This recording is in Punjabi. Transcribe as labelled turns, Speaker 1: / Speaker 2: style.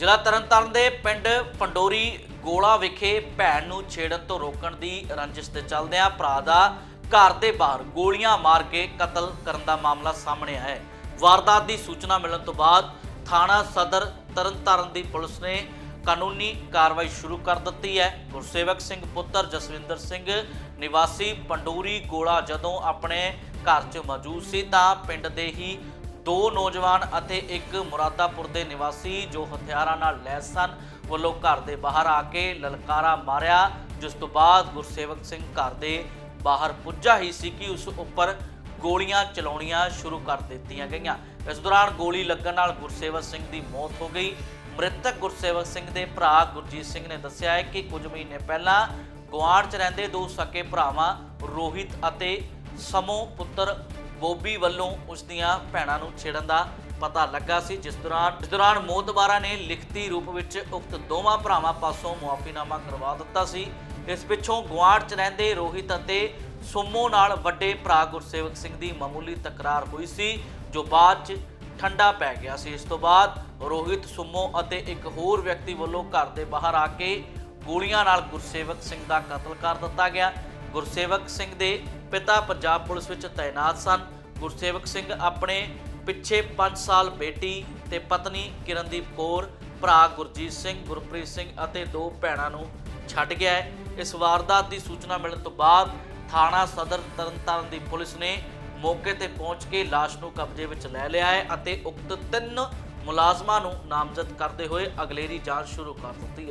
Speaker 1: ਜ਼ਿਲ੍ਹਾ ਤਰਨਤਾਰਨ ਦੇ ਪਿੰਡ ਪੰਡੋਰੀ ਗੋਲਾ ਵਿਖੇ ਭੈਣ ਨੂੰ ਛੇੜਨ ਤੋਂ ਰੋਕਣ ਦੀ ਰੰਜਿਸ਼ ਤੇ ਚੱਲਦਿਆਂ ਭਰਾ ਦਾ ਘਰ ਦੇ ਬਾਹਰ ਗੋਲੀਆਂ ਮਾਰ ਕੇ ਕਤਲ ਕਰਨ ਦਾ ਮਾਮਲਾ ਸਾਹਮਣੇ ਆਇਆ ਹੈ। ਵਾਰਦਾਤ ਦੀ ਸੂਚਨਾ ਮਿਲਣ ਤੋਂ ਬਾਅਦ ਥਾਣਾ ਸਦਰ ਤਰਨਤਾਰਨ ਦੀ ਪੁਲਿਸ ਨੇ ਕਾਨੂੰਨੀ ਕਾਰਵਾਈ ਸ਼ੁਰੂ ਕਰ ਦਿੱਤੀ ਹੈ। ਗੁਰਸੇਵਕ ਸਿੰਘ ਪੁੱਤਰ ਜਸਵਿੰਦਰ ਸਿੰਘ ਨਿਵਾਸੀ ਪੰਡੋਰੀ ਗੋਲਾ ਜਦੋਂ ਆਪਣੇ ਘਰ 'ਚ ਮੌਜੂਦ ਸੀ ਤਾਂ ਪਿੰਡ ਦੇ ਹੀ ਦੋ ਨੌਜਵਾਨ ਅਤੇ ਇੱਕ ਮੁਰਾਦਾਪੁਰ ਦੇ ਨਿਵਾਸੀ ਜੋ ਹਥਿਆਰਾਂ ਨਾਲ ਲੈਸ ਸਨ, ਵੱਲੋਂ ਘਰ ਦੇ ਬਾਹਰ ਆ ਕੇ ਲਲਕਾਰਾ ਮਾਰਿਆ, ਜਿਸ ਤੋਂ ਬਾਅਦ ਗੁਰਸੇਵਕ ਸਿੰਘ ਘਰ ਦੇ ਬਾਹਰ ਪੁੱਜਾ ਹੀ ਸੀ ਕਿ ਉਸ ਉੱਪਰ ਗੋਲੀਆਂ ਚਲਾਉਣੀਆਂ ਸ਼ੁਰੂ ਕਰ ਦਿੱਤੀਆਂ ਗਈਆਂ। ਇਸ ਦੌਰਾਨ ਗੋਲੀ ਲੱਗਣ ਨਾਲ ਗੁਰਸੇਵਕ ਸਿੰਘ ਦੀ ਮੌਤ ਹੋ ਗਈ। ਮ੍ਰਿਤਕ ਗੁਰਸੇਵਕ ਸਿੰਘ ਦੇ ਭਰਾ ਗੁਰਜੀਤ ਸਿੰਘ ਨੇ ਦੱਸਿਆ ਹੈ ਕਿ ਕੁਝ ਮਹੀਨੇ ਪਹਿਲਾਂ ਗੁਆਂਢ 'ਚ ਰਹਿੰਦੇ ਦੋ ਸਕੇ ਭਰਾਵਾਂ ਰੋਹਿਤ ਅਤੇ ਸਮੋ ਪੁੱਤਰ ਬੋਬੀ ਵੱਲੋਂ ਉਸ ਦੀਆਂ ਭੈਣਾਂ ਨੂੰ ਛੇੜਨ ਦਾ ਪਤਾ ਲੱਗਾ ਸੀ। ਜਿਸ ਦੌਰਾਨ ਇਸ ਦੌਰਾਨ ਮੋਤਬਾਰਾ ਨੇ ਲਿਖਤੀ ਰੂਪ ਵਿੱਚ ਉਕਤ ਦੋਵਾਂ ਭਰਾਵਾਂ ਪਾਸੋਂ ਮੁਆਫੀਨਾਮਾ ਕਰਵਾ ਦਿੱਤਾ ਸੀ। ਇਸ ਪਿੱਛੋਂ ਗੁਆਂਢ 'ਚ ਰਹਿੰਦੇ ਰੋਹਿਤ ਅਤੇ ਸੁਮੋ ਨਾਲ ਵੱਡੇ ਭਰਾ ਗੁਰਸੇਵਕ ਸਿੰਘ ਦੀ ਮਾਮੂਲੀ ਤਕਰਾਰ ਹੋਈ ਸੀ, ਜੋ ਬਾਅਦ 'ਚ ਠੰਡਾ ਪੈ ਗਿਆ ਸੀ। ਇਸ ਤੋਂ ਬਾਅਦ ਰੋਹਿਤ, ਸੁਮੋ ਅਤੇ ਇੱਕ ਹੋਰ ਵਿਅਕਤੀ ਵੱਲੋਂ ਘਰ ਦੇ ਬਾਹਰ ਆ ਕੇ ਗੋਲੀਆਂ ਨਾਲ ਗੁਰਸੇਵਕ ਸਿੰਘ ਦਾ ਕਤਲ ਕਰ ਦਿੱਤਾ ਗਿਆ। ਗੁਰਸੇਵਕ ਸਿੰਘ ਦੇ ਪਿਤਾ ਪੰਜਾਬ ਪੁਲਿਸ ਵਿੱਚ ਤਾਇਨਾਤ ਸਨ। ਗੁਰਸੇਵਕ ਸਿੰਘ ਆਪਣੇ ਪਿੱਛੇ 5 ਸਾਲ ਬੇਟੀ ਤੇ ਪਤਨੀ ਕਿਰਨਦੀਪ ਕੌਰ, ਭਰਾ ਗੁਰਜੀਤ ਸਿੰਘ, ਗੁਰਪ੍ਰੀਤ ਸਿੰਘ ਅਤੇ ਦੋ ਭੈਣਾਂ ਨੂੰ ਛੱਡ ਗਿਆ ਹੈ। ਇਸ ਵਾਰਦਾਤ ਦੀ ਸੂਚਨਾ ਮਿਲਣ ਤੋਂ ਬਾਅਦ ਥਾਣਾ ਸਦਰ ਤਰਨਤਾਰਨ ਦੀ ਪੁਲਿਸ ਨੇ ਮੌਕੇ ਤੇ ਪਹੁੰਚ ਕੇ ਲਾਸ਼ ਨੂੰ ਕਬਜ਼ੇ ਵਿੱਚ ਲੈ ਲਿਆ ਹੈ ਅਤੇ ਉਕਤ ਤਿੰਨ ਮੁਲਾਜ਼ਮਾਂ ਨੂੰ ਨਾਮਜ਼ਦ ਕਰਦੇ ਹੋਏ ਅਗਲੇਰੀ ਜਾਂਚ ਸ਼ੁਰੂ ਕਰ ਦਿੱਤੀ ਹੈ।